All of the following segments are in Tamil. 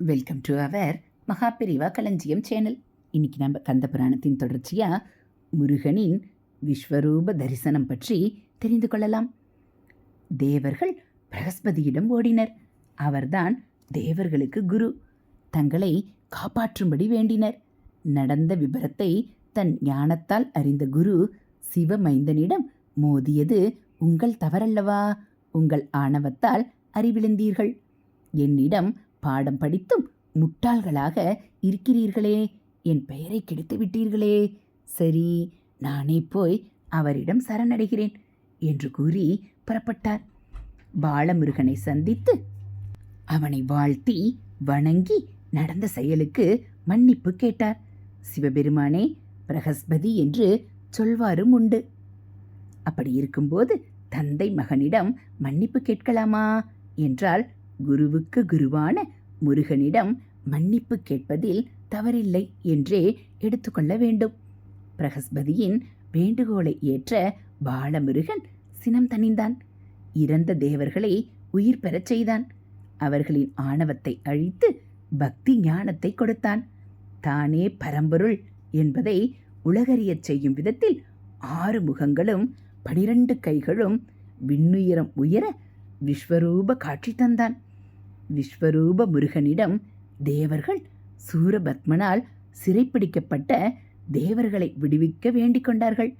வெல்கம் டு அவர் மகாபிரிவா களஞ்சியம் சேனல் இன்னைக்கு நம்ம கந்த புராணத்தின் தொடர்ச்சியாக முருகனின் விஸ்வரூப தரிசனம் பற்றி தெரிந்து கொள்ளலாம். தேவர்கள் பிரகஸ்பதியிடம் ஓடினர். அவர்தான் தேவர்களுக்கு குரு. தங்களை காப்பாற்றும்படி வேண்டினர். நடந்த விபரத்தை தன் ஞானத்தால் அறிந்த குரு சிவமைந்தனிடம் மோதியது உங்கள் தவறல்லவா? உங்கள் ஆணவத்தால் அறிவிழந்தீர்கள். என்னிடம் பாடம் படித்தும் முட்டாள்களாக இருக்கிறீர்களே. என் பெயரை கெடுத்து விட்டீர்களே. சரி நானே போய் அவரிடம் சரணடைகிறேன் என்று கூறி புறப்பட்டார். பாலமுருகனை சந்தித்து அவனை வாழ்த்தி வணங்கி நடந்த செயலுக்கு மன்னிப்பு கேட்டார். சிவபெருமானே பிரகஸ்பதி என்று சொல்வாரும் உண்டு. அப்படி இருக்கும்போது தந்தை மகனிடம் மன்னிப்பு கேட்கலாமா? என்றால் குருவுக்கு குருவான முருகனிடம் மன்னிப்பு கேட்பதில் தவறில்லை என்றே எடுத்துக்கொள்ள வேண்டும். பிரகஸ்பதியின் வேண்டுகோளை ஏற்ற பாலமுருகன் சினம் தணிந்தான். இறந்த தேவர்களை உயிர் பெறச் செய்தான். அவர்களின் ஆணவத்தை அழித்து பக்தி ஞானத்தை கொடுத்தான். தானே பரம்பொருள் என்பதை உலகறியச் செய்யும் விதத்தில் ஆறு முகங்களும் பனிரண்டு கைகளும் விண்ணுயரம் உயர விஸ்வரூப காட்சி தந்தான். விஸ்வரூப முருகனிடம் தேவர்கள் சூரபத்மனால் சிறைப்பிடிக்கப்பட்ட தேவர்களை விடுவிக்க வேண்டிக் கொண்டார்கள்.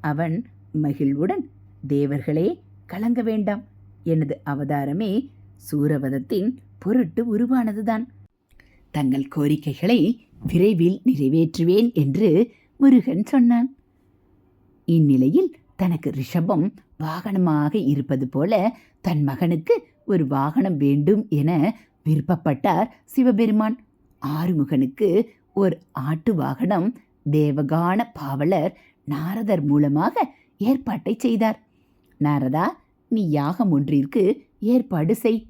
அவன் மகிழ்வுடன் தேவர்களே கலங்க வேண்டாம். எனது அவதாரமே சூரவதத்தின் பொருட்டு உருவானதுதான். தங்கள் கோரிக்கைகளை விரைவில் நிறைவேற்றுவேன் என்று முருகன் சொன்னான். இந்நிலையில் தனக்கு ரிஷபம் வாகனமாக இருப்பது போல தன் மகனுக்கு ஒரு வாகனம் வேண்டும் என விருப்பப்பட்டார் சிவபெருமான். ஆறுமுகனுக்கு ஒரு ஆட்டு வாகனம் தேவகான பாவலர் நாரதர் மூலமாக ஏற்பாட்டை செய்தார். நாரதா நீ யாகம் ஒன்றிற்கு ஏற்பாடு செய்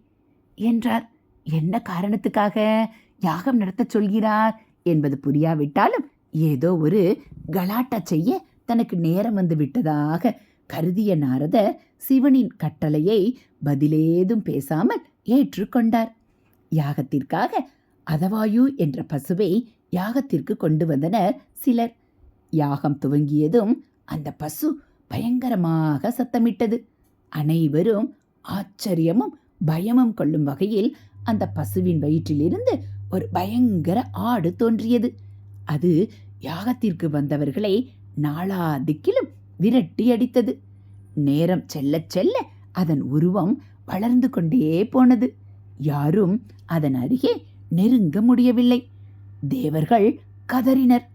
என்றார். என்ன காரணத்துக்காக யாகம் நடத்தச் சொல்கிறார்? என்பது புரியாவிட்டாலும் ஏதோ ஒரு கலாட்டா செய்ய தனக்கு நேரம் வந்து விட்டதாக கருதிய நாரதர் சிவனின் கட்டளையை பதிலேதும் பேசாமல் ஏற்றுக்கொண்டார். யாகத்திற்காக அதவாயு என்ற பசுவை யாகத்திற்கு கொண்டு வந்தனர் சிலர். யாகம் துவங்கியதும் அந்த பசு பயங்கரமாக சத்தமிட்டது. அனைவரும் ஆச்சரியமும் பயமும் கொள்ளும் வகையில் அந்த பசுவின் வயிற்றிலிருந்து ஒரு பயங்கர ஆடு தோன்றியது. அது யாகத்திற்கு வந்தவர்களை நாலா திக்கிலும் விரட்டி அடித்தது. நேரம் செல்லச் செல்ல அதன் உருவம் வளர்ந்து கொண்டே போனது. யாரும் அதன் அருகே நெருங்க முடியவில்லை. தேவர்கள் கதறினர்.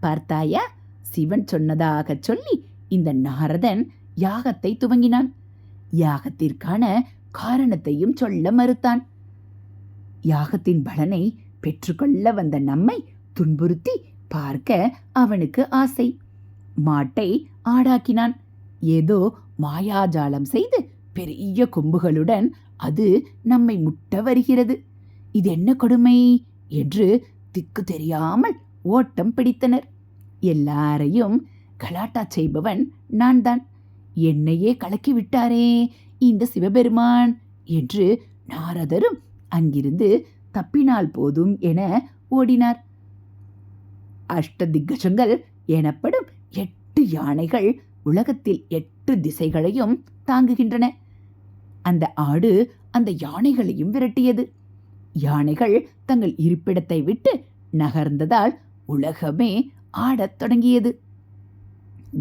பார்த்தாயா சிவன் சொன்னதாகச் சொல்லி இந்த நாரதன் யாகத்தை துவங்கினான். யாகத்திற்கான காரணத்தையும் சொல்ல மறுத்தான். யாகத்தின் பலனை பெற்றுக்கொள்ள வந்த நம்மை துன்புறுத்தி பார்க்க அவனுக்கு ஆசை. மாட்டை ஆடாக்கினான். ஏதோ மாயாஜாலம் செய்து பெரிய கொம்புகளுடன் அது நம்மை முட்ட வருகிறது. இது என்ன கொடுமை? என்று திக்கு தெரியாமல் ஓட்டம் பிடித்தனர். எல்லாரையும் கலாட்டா செய்பவன் நான் தான் என்னையே கலக்கி விட்டாரே இந்த சிவபெருமான் என்று நாரதரும் அங்கிருந்து தப்பினால் போதும் என ஓடினார். அஷ்டதிக்கஜங்கள் எனப்படும் எட்டு யானைகள் உலகத்தில் எட்டு திசைகளையும் தாங்குகின்றன. அந்த ஆடு அந்த யானைகளையும் விரட்டியது. யானைகள் தங்கள் இருப்பிடத்தை விட்டு நகர்ந்ததால் உலகமே ஆடத் தொடங்கியது.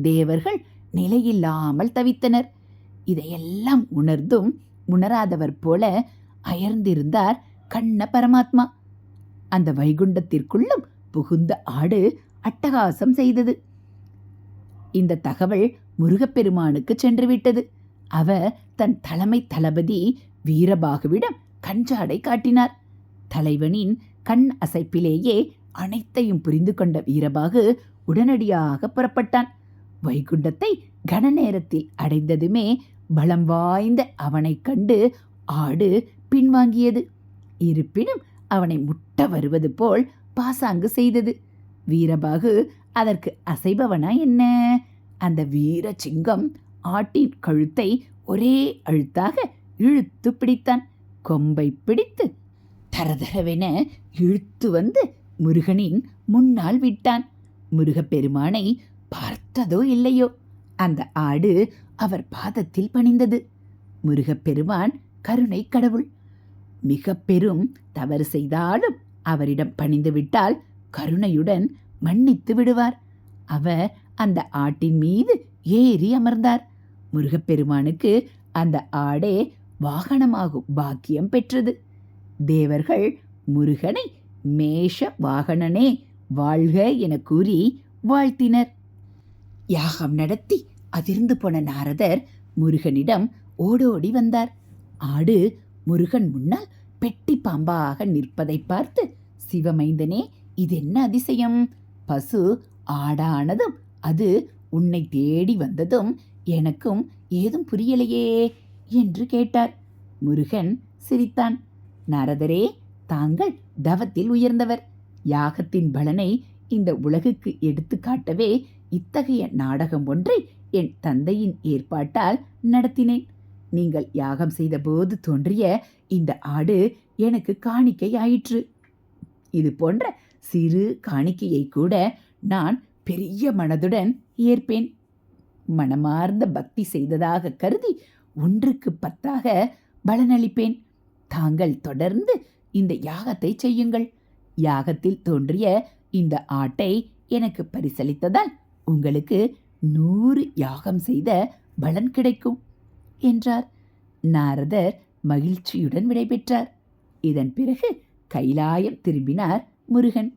தேவர்கள் நிலையில்லாமல் தவித்தனர். இதையெல்லாம் உணர்ந்தும் உணராதவர் போல அயர்ந்திருந்தார் கண்ண பரமாத்மா. அந்த வைகுண்டத்திற்குள்ளும் புகுந்த ஆடு அட்டகாசம் செய்தது. இந்த தகவல் முருகப்பெருமானுக்கு சென்றுவிட்டது. அவர் தன் தலைமை தளபதி வீரபாகுவிடம் கஞ்சாடை காட்டினார். தலைவனின் கண் அசைப்பிலேயே அனைத்தையும் புரிந்து கொண்ட வீரபாகு உடனடியாக புறப்பட்டான். வைகுண்டத்தை கன நேரத்தில் அடைந்ததுமே பலம் வாய்ந்த அவனைக் கண்டு ஆடு பின்வாங்கியது. இருப்பினும் அவனை முட்ட வருவது போல் பாசாங்கு செய்தது. வீரபாகு அதற்கு அசைபவனா என்ன? அந்த வீர சிங்கம் ஆட்டின் கழுத்தை ஒரே அழுத்தாக இழுத்து பிடித்தான். கொம்பை பிடித்து தரதரவென இழுத்து வந்து முருகனின் முன்னால் விட்டான். முருகப்பெருமானை பார்த்ததோ இல்லையோ? அந்த ஆடு அவர் பாதத்தில் பணிந்தது. முருகப்பெருமான் கருணை கடவுள். மிக பெரும் தவறு செய்தாலும் அவரிடம் பணிந்து விட்டால் கருணையுடன் மன்னித்து விடுவார். அவர் அந்த ஆட்டின் மீது ஏறி அமர்ந்தார். முருகப்பெருமானுக்கு அந்த ஆடே வாகனமாகும் பாக்கியம் பெற்றது. தேவர்கள் முருகனை மேஷ வாகனனே வாழ்க என கூறி வாழ்த்தினர். யாகம் நடத்தி அதிர்ந்து போன நாரதர் முருகனிடம் ஓடோடி வந்தார். ஆடு முருகன் முன்னால் பெட்டி பாம்பாக நிற்பதை பார்த்து சிவமைந்தனே இது என்ன அதிசயம்? பசு ஆடானதும் அது உன்னை தேடி வந்ததும் எனக்கும் ஏதும் புரியலையே என்று கேட்டார். முருகன் சிரித்தான். நாரதரே தாங்கள் தவத்தில் உயர்ந்தவர். யாகத்தின் பலனை இந்த உலகுக்கு எடுத்து காட்டவே இத்தகைய நாடகம் ஒன்றை என் தந்தையின் ஏற்பாட்டால் நடத்தினேன். நீங்கள் யாகம் செய்தபோது தோன்றிய இந்த ஆடு எனக்கு காணிக்கை ஆயிற்று இது போன்ற சிறு காணிக்கையை கூட நான் பெரிய மனதுடன் ஏற்பேன். மனமார்ந்த பக்தி செய்ததாக கருதி ஒன்றுக்கு பத்தாக பலனளிப்பேன். தாங்கள் தொடர்ந்து இந்த யாகத்தை செய்யுங்கள். யாகத்தில் தோன்றிய இந்த ஆட்டை எனக்கு பரிசளித்ததால் உங்களுக்கு நூறு யாகம் செய்த பலன் கிடைக்கும் என்றார். நாரதர் மகிழ்ச்சியுடன் விடைபெற்றார். இதன் பிறகு கைலாயம் திரும்பினார் முருகன்.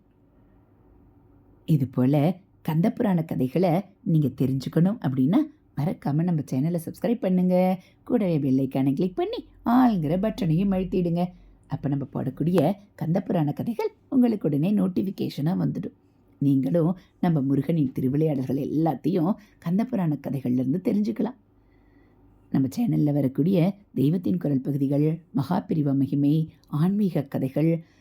இதுபோல கந்தபுராண கதைகளை நீங்கள் தெரிஞ்சுக்கணும் அப்படின்னா மறக்காமல் நம்ம சேனலை சப்ஸ்கிரைப் பண்ணுங்க. கூடவே பெல்லைக்கானை கிளிக் பண்ணி ஆளுங்கிற பட்டனையும் அழுத்திடுங்க. அப்போ நம்ம போடக்கூடிய கந்தபுராண கதைகள் உங்களுக்கு உடனே நோட்டிஃபிகேஷனாக வந்துடும். நீங்களும் நம்ம முருகனின் திருவிளையாடல்கள் எல்லாத்தையும் கந்தபுராண கதைகள்லேருந்து தெரிஞ்சுக்கலாம். நம்ம சேனலில் வரக்கூடிய தெய்வத்தின் குரல் பகுதிகள் மகாபிரிவ மகிமை ஆன்மீக கதைகள்